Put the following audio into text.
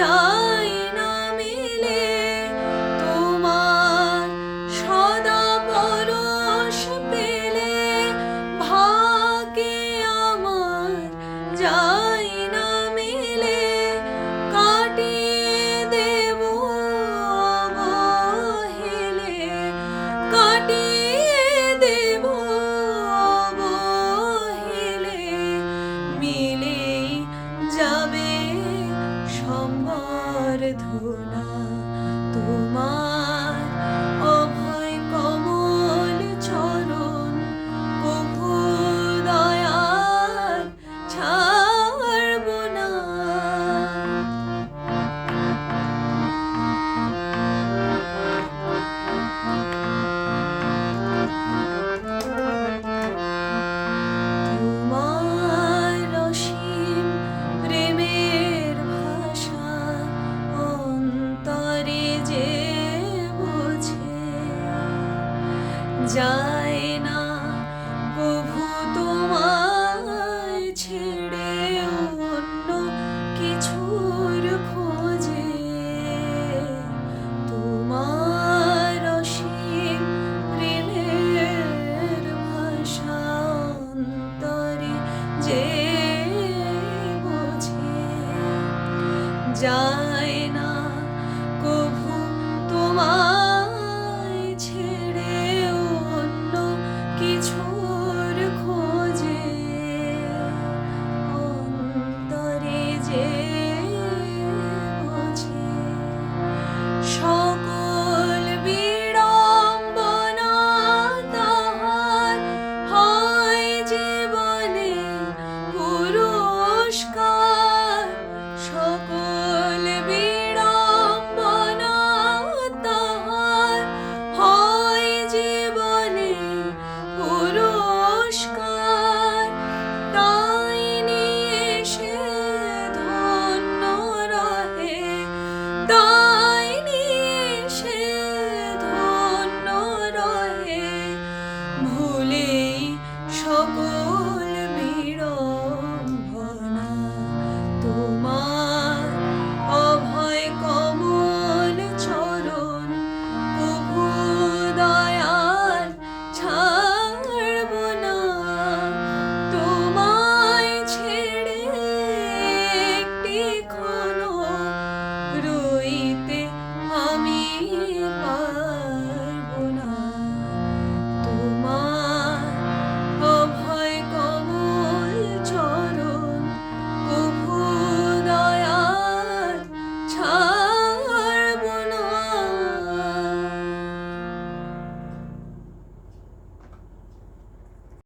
저 Saint-Hood. যায় না প্রভু তোমায় ছেড়ে অন্য কিছুর খোঁজে। তোমার অসীম প্রেমের ভাষান্তরে যে বোঝে, যায় সকল